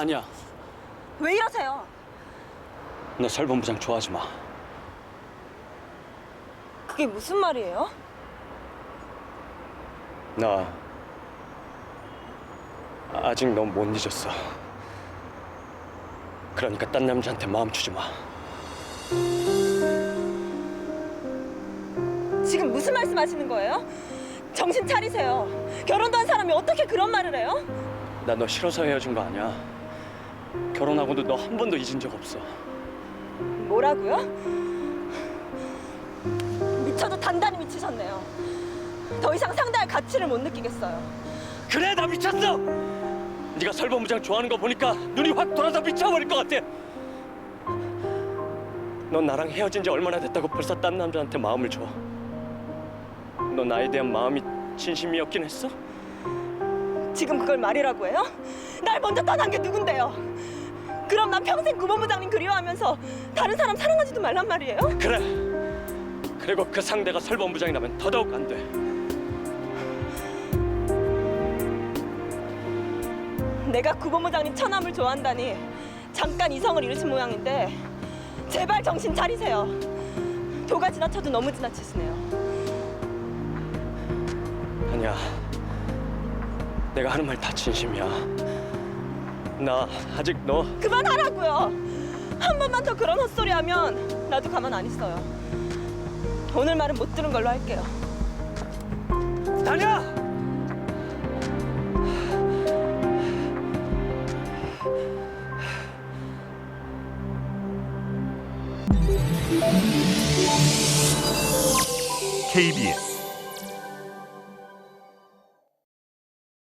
아니야. 왜 이러세요? 너 설본부장 좋아하지 마. 그게 무슨 말이에요? 나 아직 넌 못 잊었어. 그러니까 딴 남자한테 마음 주지 마. 지금 무슨 말씀하시는 거예요? 정신 차리세요. 결혼도 한 사람이 어떻게 그런 말을 해요? 나 너 싫어서 헤어진 거 아니야. 결혼하고도 너 한 번도 잊은 적 없어. 뭐라고요? 미쳐도 단단히 미치셨네요. 더 이상 상대할 가치를 못 느끼겠어요. 그래 나 미쳤어. 네가 설본부장 좋아하는 거 보니까 눈이 확 돌아서 미쳐버릴 것 같아. 넌 나랑 헤어진 지 얼마나 됐다고 벌써 딴 남자한테 마음을 줘. 너 나에 대한 마음이 진심이었긴 했어? 지금 그걸 말이라고 해요? 날 먼저 떠난 게 누군데요? 그럼 난 평생 구본부장님 그리워하면서 다른 사람 사랑하지도 말란 말이에요? 그래. 그리고 그 상대가 설본부장이라면 더더욱 안 돼. 내가 구본부장님 처남을 좋아한다니 잠깐 이성을 잃으신 모양인데 제발 정신 차리세요. 도가 지나쳐도 너무 지나치시네요. 아니야. 내가 하는 말 다 진심이야. 나 아직 너 그만하라고요. 한 번만 더 그런 헛소리 하면 나도 가만 안 있어요. 오늘 말은 못 들은 걸로 할게요. 다냐? KBS